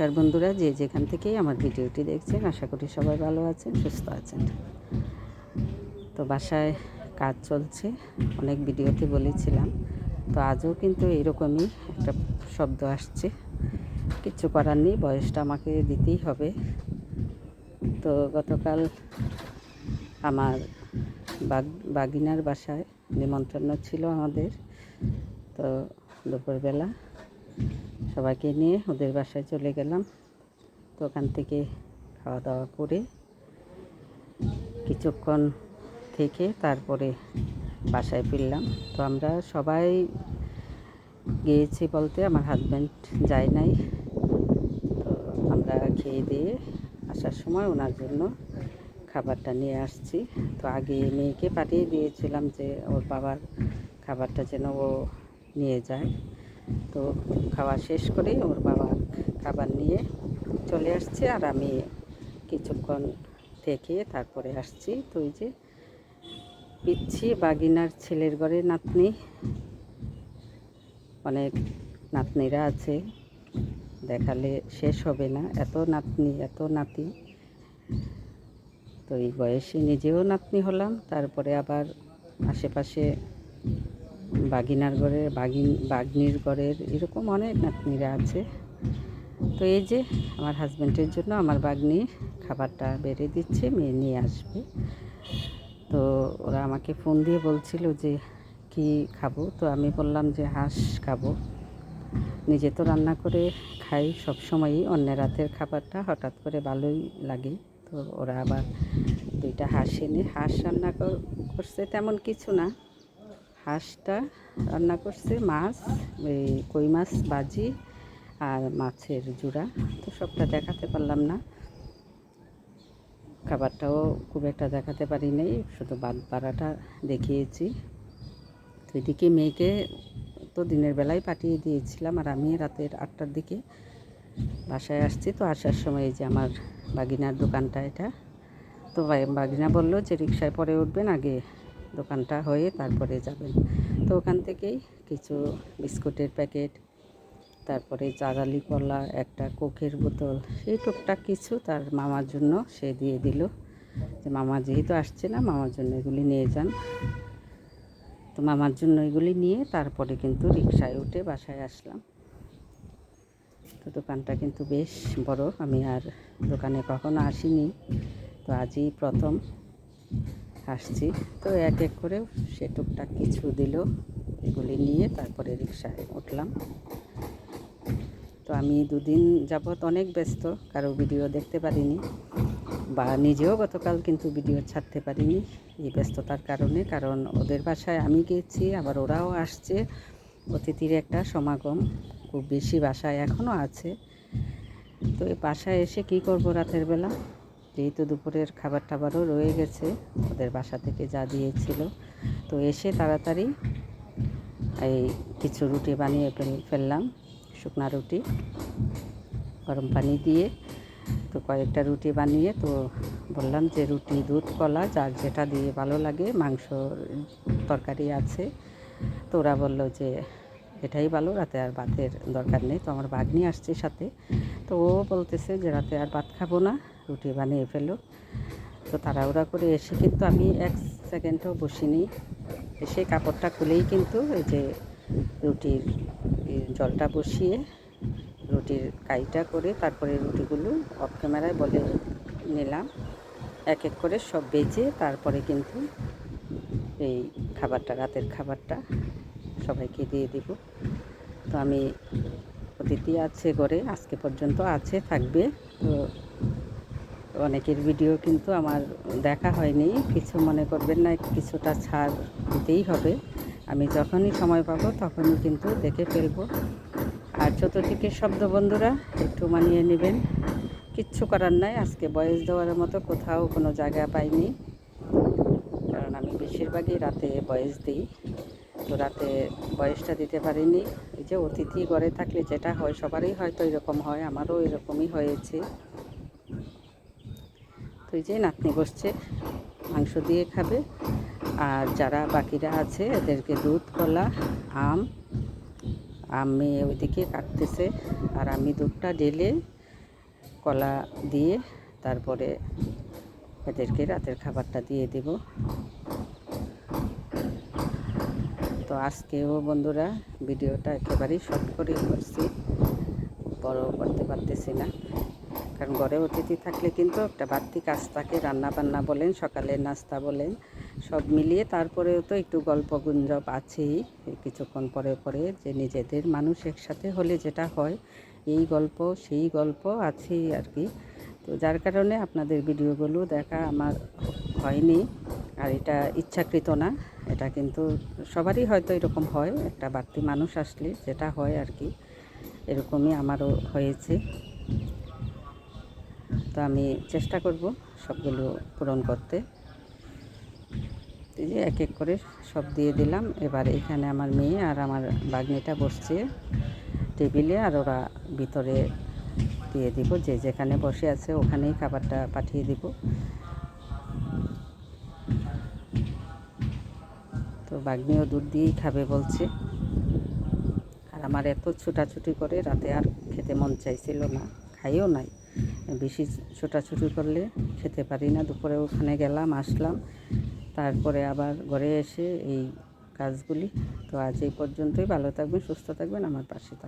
নমস্কার বন্ধুরা, যে যেখান থেকেই আমার ভিডিওটি দেখছেন, আশা করি সবাই ভালো আছেন, সুস্থ আছেন। তো বাসায় কাজ চলছে, অনেক ভিডিওতে বলেছিলাম। তো আজও কিন্তু এরকমই একটা শব্দ আসছে। কিচ্ছু করার নেই, বয়সটা আমাকে দিতেই হবে। তো গতকাল আমার বাগ, বাগিনার বাসায় নিমন্ত্রণ ছিল আমাদের। তো দুপুরবেলা সবাইকে নিয়ে ওদের বাসায় চলে গেলাম। তো ওখান থেকে খাওয়া দাওয়া করে কিছুক্ষণ থেকে তারপরে বাসায় ফিরলাম। তো আমরা সবাই গিয়েছি বলতে আমার হাজব্যান্ড যায় নাই। তো আমরা খেয়ে দিয়ে আসার সময় ওনার জন্য খাবারটা নিয়ে আসছি। তো আগে মেয়েকে পাঠিয়ে দিয়েছিলাম যে ওর বাবার খাবারটা যেন ও নিয়ে যায়। তো খাওয়া শেষ করে ওর বাবা খাবার নিয়ে চলে আসছে আর আমি কিছুক্ষণ থেকে তারপরে আসছি। তো ওই যে পিচ্ছি বাগিনার ছেলের ঘরে নাতনি, অনেক নাতনিরা আছে, দেখালে শেষ হবে না। এত নাতনি, এত নাতি। তো এই বয়সে নিজেও নাতনি হলাম, তারপরে আবার আশেপাশে বাগিনার ঘরের বাগিন, বাগনির ঘরের এরকম অনেক নাতনিরা আছে। তো এই যে আমার হাজব্যান্ডের জন্য আমার বাগনি খাবারটা বেড়ে দিচ্ছে, মেয়ে নিয়ে আসবে। তো ওরা আমাকে ফোন দিয়ে বলছিল যে, কি খাব? তো আমি বললাম যে, হাঁস খাব। নিজে তো রান্না করে খাই সব সময়ই অন্যের রাতের খাবারটা হঠাৎ করে ভালোই লাগে। তো ওরা আবার দুইটা হাঁস এনে, হাঁস রান্না কর- করছে তেমন কিছু না। হাঁসটা রান্না করছে, মাছ, এই কই মাছ ভাজি আর মাছের জুড়া। তো সবটা দেখাতে পারলাম না। খাবারটাও খুব একটা দেখাতে পারি নাই, শুধু বাদ পাড়াটা দেখিয়েছি। তো এদিকে মেয়েকে তো দিনের বেলায় পাঠিয়ে দিয়েছিলাম আর আমি রাতের আটটার দিকে বাসায় আসছি। তো আসার সময় যে আমার বাগিনার দোকানটা এটা। তো বাগিনা বলল যে রিক্সায় পরে উঠবেন, আগে দোকানটা হয়ে তারপরে যাবেন। তো ওখান থেকেই কিছু বিস্কুটের প্যাকেট, তারপরে চারালি কলা, একটা কোকের বোতল সেই টুকটাক কিছু তার মামার জন্য সে দিয়ে দিল। যে মামা যেহেতু আসছে না, মামার জন্য এগুলি নিয়ে যান। তো মামার জন্য এগুলি নিয়ে তারপরে কিন্তু রিক্সায় উঠে বাসায় আসলাম। তো দোকানটা কিন্তু বেশ বড়, আমি আর দোকানে কখনো আসিনি। তো আজই প্রথম। আসছি। তো এক এক করে সে টুকটাক কিছু দিল, এগুলি নিয়ে তারপরে রিক্সায় উঠলাম। তো আমি দুদিন যাবৎ অনেক ব্যস্ত, কারও ভিডিও দেখতে পারিনি বা নিজেও গতকাল কিন্তু ভিডিও ছাড়তে পারিনি এই ব্যস্ততার কারণে, কারণ ওদের বাসায় আমি গেছি, আবার ওরাও আসছে। অতিথির একটা সমাগম খুব বেশি বাসায় এখনও আছে। তো এই বাসায় এসে কি করব রাতের বেলা? যেহেতু দুপুরের খাবার টাবারও রয়ে গেছে। ওদের বাসা থেকে যা দিয়েছিল। তো এসে তাড়াতাড়ি এই কিছু রুটি বানিয়ে ফেল- ফেললাম, শুকনা রুটি, গরম পানি দিয়ে। তো কয়েকটা রুটি বানিয়ে তো বললাম যে রুটি, দুধ, কলা, যার যেটা দিয়ে ভালো লাগে, মাংস তরকারি আছে। তো ওরা বলল যে এটাই ভালো, রাতে আর ভাতের দরকার নেই। তো আমার বাগনি আসছে সাথে। তো ও বলতেছে যে রাতে আর ভাত খাব না। রুটি বানিয়ে ফেলো তো তাড়াহুড়া করে এসে কিন্তু আমি এক সেকেন্ডও বসিনি। এসে কাপড়টা খুলেই কিন্তু এই যে রুটির জলটা বসিয়ে রুটির কাইটা করে তারপরে রুটিগুলো অফ ক্যামেরায় বলে নিলাম। এক এক করে সব বেজে তারপরে কিন্তু এই খাবারটা, রাতের খাবারটা সবাইকে দিয়ে দিব। তো আমি অতিথি আছে ঘরে, আজকে পর্যন্ত আছে, থাকবে। তো অনেকের ভিডিও কিন্তু আমার দেখা হয়নি। কিছু মনে করবেন না, কিছুটা ছাড় দিতেই হবে। আমি যখনই সময় পাবো তখনই কিন্তু দেখে ফেলব। আর চতুর্দিকের শব্দ বন্ধুরা, একটু মানিয়ে নেবেন। কিচ্ছু করার নাই, আজকে বয়স দেওয়ার মতো কোথাও কোনো জায়গা পাইনি। কারণ আমি বেশিরভাগই রাতে বয়স দিই। তো রাতে বয়সটা দিতে পারিনি। এই যে অতিথি ঘরে থাকলে যেটা হয়, সবারই হয়তো এরকম হয়, আমারও এরকমই হয়েছে। তো এই যে নাতনি বসছে, মাংস দিয়ে খাবে। আর যারা বাকিরা আছে, এদেরকে দুধ, কলা, আম, আমি ওইদিকে কাটতেছে। আর আমি দুধটা ঢেলে, কলা দিয়ে তারপরে এদেরকে রাতের খাবারটা দিয়ে দেব। তো আজকেও বন্ধুরা, ভিডিওটা একেবারেই শর্ট করে করছি। বড় করতে পারতেছি না। কারণ ঘরে অতিথি থাকলে কিন্তু একটা বাড়তি কাজ থাকে রান্না বান্না বলেন সকালের নাস্তা বলেন, সব মিলিয়ে তারপরেও তো একটু গল্প গুঞ্জব আছেই। কিছুক্ষণ পরে পরে যে নিজেদের মানুষ একসাথে হলে যেটা হয়, এই গল্প, সেই গল্প আছেই আর কি। তো যার কারণে আপনাদের ভিডিওগুলো দেখা আমার হয়নি, আর এটা ইচ্ছাকৃত না। এটা কিন্তু সবারই হয়তো এরকম হয়, একটা বাড়তি মানুষ আসলে যেটা হয় আর কি, এরকমই আমারও হয়েছে। তো আমি চেষ্টা করব সবগুলো পূরণ করতে। এই যে এক এক করে সব দিয়ে দিলাম। এবার এখানে আমার মেয়ে আর আমার বাগনিটা বসছে টেবিলে আর ওরা ভিতরে দিয়ে দিব। যে যেখানে বসে আছে ওখানেই খাবারটা পাঠিয়ে দিব। তো বাগনিও দুধ দিয়েই খাবে বলছে। আর আমার এত ছুটাছুটি করে রাতে আর খেতে মন চাইছিল না, খাইও নাই। বেশি ছোটাছুটি করলে খেতে পারি না। দুপুরে ওখানে গেলাম, আসলাম। তারপরে আবার ঘরে এসে এই কাজগুলি। তো আজ এই পর্যন্তই। ভালো থাকবেন, সুস্থ থাকবেন। আমার পাশে থাকবেন।